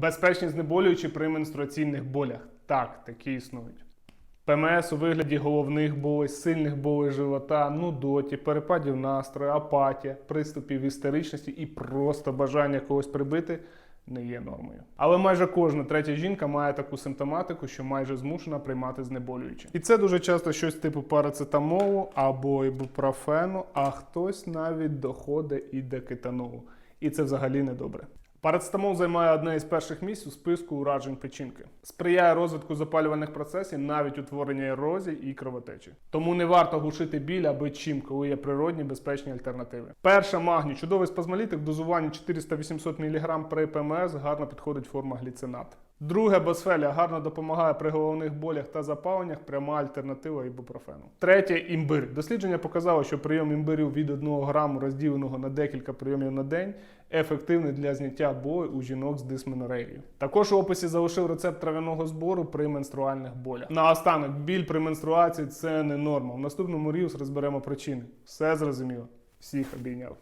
Безпечні знеболюючі при менструаційних болях. Так, такі існують. ПМС у вигляді головних болей, сильних болей живота, нудоті, перепадів настрою, апатія, приступів істеричності і просто бажання когось прибити не є нормою. Але майже кожна третя жінка має таку симптоматику, що майже змушена приймати знеболюючі. І це дуже часто щось типу парацетамолу або ібупрофену, а хтось навіть доходить і до кетанолу. І це взагалі не добре. Парацетамол займає одне із перших місць у списку уражень печінки. Сприяє розвитку запалювальних процесів, навіть утворення ерозій і кровотечі. Тому не варто глушити біль аби чим, коли є природні безпечні альтернативи. Перша магній, чудовий спазмолітик в дозуванні 400-800 мг при ПМС гарно підходить форма гліцинат. Друге босфеля гарно допомагає при головних болях та запаленнях, пряма альтернатива ібупрофену. Третє імбир. Дослідження показало, що прийом імбирю від 1 граму розділеного на декілька прийомів на день ефективний для зняття болю у жінок з дисменореєю. Також у описі залишив рецепт трав'яного збору при менструальних болях. Наостанок, біль при менструації це не норма. В наступному ріус розберемо причини. Все зрозуміло. Всіх обійняв.